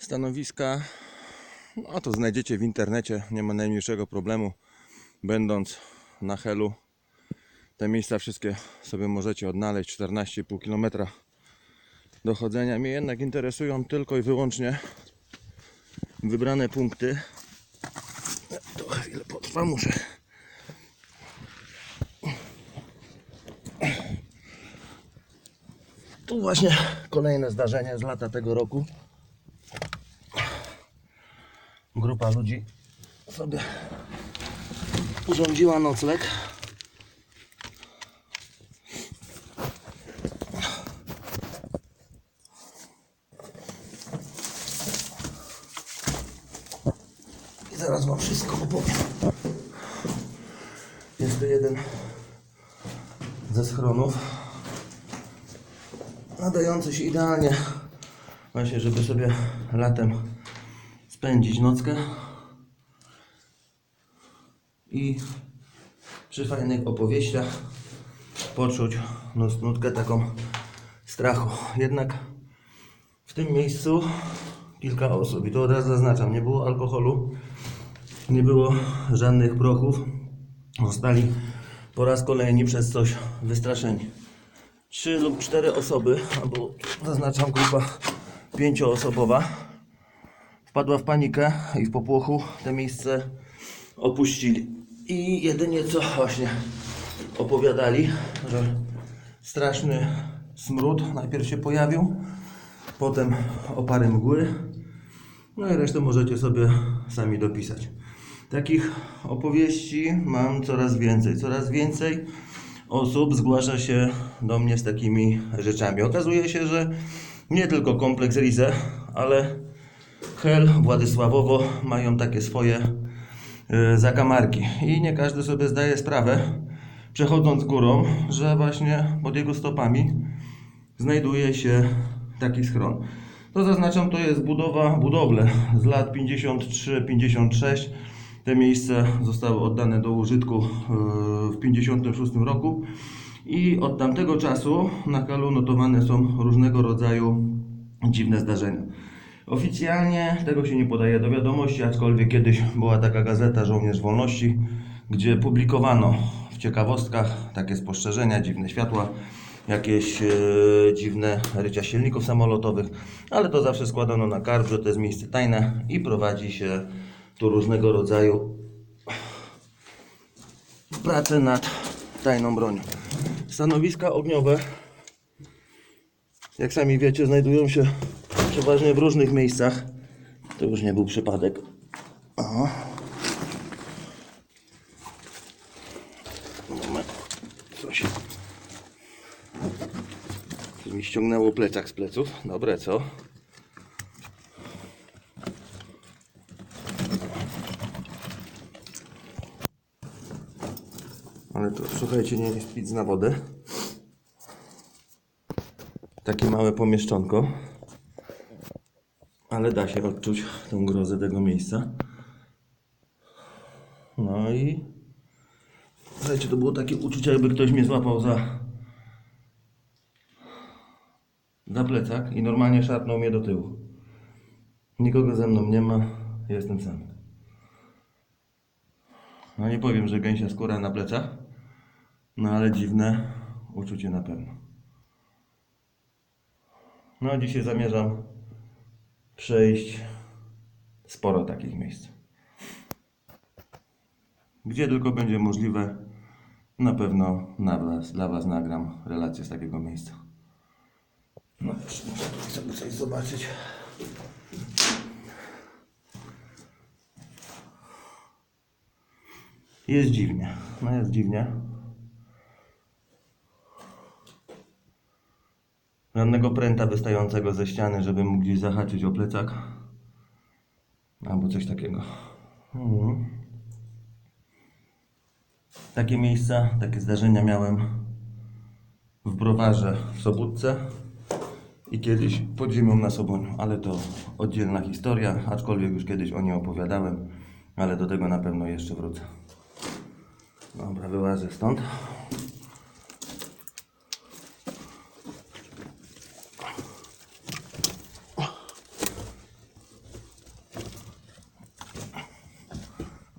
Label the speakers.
Speaker 1: Stanowiska, no to znajdziecie w internecie, nie ma najmniejszego problemu. Będąc na Helu, te miejsca wszystkie sobie możecie odnaleźć. 14,5 km dochodzenia. Mnie jednak interesują tylko i wyłącznie wybrane punkty. To chwilę potrwa, muszę. Tu właśnie kolejne zdarzenie z lata tego roku. Grupa ludzi sobie urządziła nocleg. I zaraz wam wszystko opowiem. Jest tu jeden ze schronów nadający się idealnie właśnie, żeby sobie latem spędzić nockę i przy fajnych opowieściach poczuć nut- nutkę taką strachu. Jednak w tym miejscu kilka osób, i to od razu zaznaczam, nie było alkoholu, nie było żadnych prochów. Zostali po raz kolejny przez coś wystraszeni. Trzy lub cztery osoby, albo zaznaczam grupa pięcioosobowa, wpadła w panikę i w popłochu te miejsce opuścili. I jedynie co właśnie opowiadali, że straszny smród najpierw się pojawił, potem opary mgły, no i resztę możecie sobie sami dopisać. Takich opowieści mam coraz więcej. Coraz więcej osób zgłasza się do mnie z takimi rzeczami. Okazuje się, że nie tylko kompleks Rize, ale Hel, Władysławowo mają takie swoje e, zakamarki. I nie każdy sobie zdaje sprawę, przechodząc górą, że właśnie pod jego stopami znajduje się taki schron. To zaznaczam, to jest budowa, budowle z lat 53-56. Te miejsca zostały oddane do użytku e, w 56 roku i od tamtego czasu na Kalu notowane są różnego rodzaju dziwne zdarzenia. Oficjalnie tego się nie podaje do wiadomości, aczkolwiek kiedyś była taka gazeta Żołnierz Wolności, gdzie publikowano w ciekawostkach takie spostrzeżenia, dziwne światła, jakieś e, dziwne rycia silników samolotowych, ale to zawsze składano na karb, że to jest miejsce tajne i prowadzi się tu różnego rodzaju pracę nad tajną bronią. Stanowiska ogniowe, jak sami wiecie, znajdują się przeważnie w różnych miejscach. To już nie był przypadek. Moment. Coś. Mi ściągnęło plecak z pleców. Dobre, co? Ale to słuchajcie, nie jest pic na wodę. Takie małe pomieszczonko. Ale da się odczuć tą grozę tego miejsca. No i słuchajcie, to było takie uczucie, jakby ktoś mnie złapał za za plecak i normalnie szarpnął mnie do tyłu. Nikogo ze mną nie ma, jestem sam. No nie powiem, że gęsia skóra na plecach, no ale dziwne uczucie na pewno. No dzisiaj zamierzam przejść sporo takich miejsc. Gdzie tylko będzie możliwe, na pewno na was, dla Was nagram relację z takiego miejsca. No już muszę sobie coś zobaczyć. Jest dziwnie. No jest dziwnie. Żadnego pręta wystającego ze ściany, żeby mógł gdzieś zahaczyć o plecak. Albo coś takiego. Mhm. Takie miejsca, takie zdarzenia miałem w browarze w Sobótce i kiedyś pod ziemią na Soboniu, ale to oddzielna historia, aczkolwiek już kiedyś o niej opowiadałem, ale do tego na pewno jeszcze wrócę. Dobra, wyłażę stąd.